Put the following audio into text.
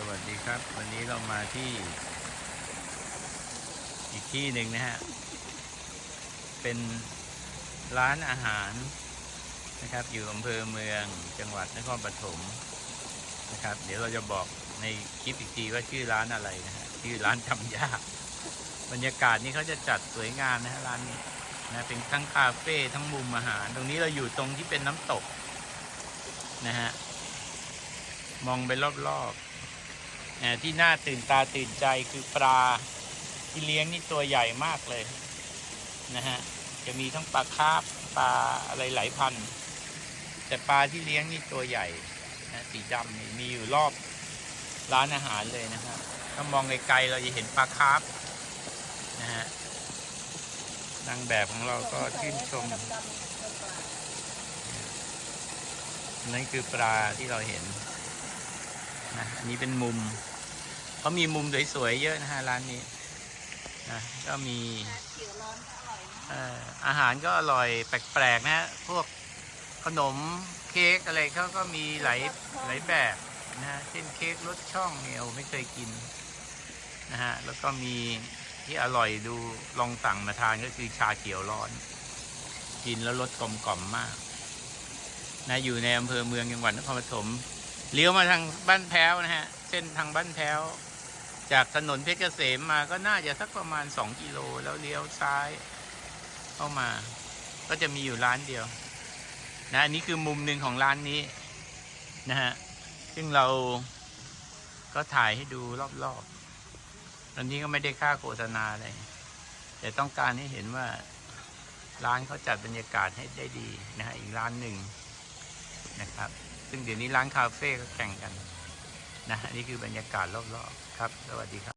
สวัสดีครับ วันนี้เรามาที่ อีกที่หนึ่งนะฮะ เป็นร้านอาหารนะครับ อยู่อำเภอเมืองจังหวัดนครปฐมนะครับ เดี๋ยวเราจะบอกในคลิปอีกทีว่าชื่อร้านอะไรนะฮะชื่อร้านจำยากบรรยากาศนี่เขาจะจัดสวยงามนะฮะร้านนี้นะเป็นทั้งคาเฟ่ทั้งมุมอาหาร ตรงนี้เราอยู่ตรงที่เป็นน้ำตกนะฮะมองไปรอบๆ ที่น่าตื่นตาตื่นใจคือปลาที่เลี้ยงนี่ตัวใหญ่มากเลยนะฮะจะมีทั้งปลาคาร์ฟปลาอะไรหลายพัน แต่ปลาที่เลี้ยงนี่ตัวใหญ่นะสีดำนี่มีอยู่รอบร้านอาหารเลยนะฮะถ้ามองไกลๆเราจะเห็นปลาคาร์ฟนะฮะนางแบบของเราก็ชื่นชมนั่นคือปลาที่เราเห็น นะอันนี้เป็นมุมเขามีมุมสวยๆเยอะนะฮะร้านนี้นะก็มีอาหารก็อร่อยแปลกๆนะฮะพวกขนมเค้กอะไรเขาก็มีหลายหลายแบบนะฮะเช่นเค้กรสช่องเนี่ยไม่เคยกินนะฮะแล้วก็มีที่อร่อยดูลองสั่งมาทานก็คือชาเขียวร้อน กินแล้วรสกลมกล่อมมากนะอยู่ในอำเภอเมืองจังหวัดนครปฐม เลี้ยวมาทางบ้านแพ้วนะฮะ เส้นทางบ้านแพ้ว จากถนนเพชรเกษมมาก็น่าจะสักประมาณสองกิโลแล้วเลี้ยวซ้าย เข้ามา ก็จะมีอยู่ร้านเดียว นะอันนี้คือมุมหนึ่งของร้านนี้ นะฮะ ซึ่งเราก็ถ่ายให้ดูรอบๆตอนนี้ก็ไม่ได้ค่าโฆษณาอะไร แต่ต้องการให้เห็นว่าร้านเขาจัดบรรยากาศให้ได้ดีนะฮะอีกร้านหนึ่งนะครับ ซึ่งเดี๋ยวนี้ร้านคาเฟ่ก็แข่งกันนะนี่คือบรรยากาศรอบๆครับ สวัสดีครับ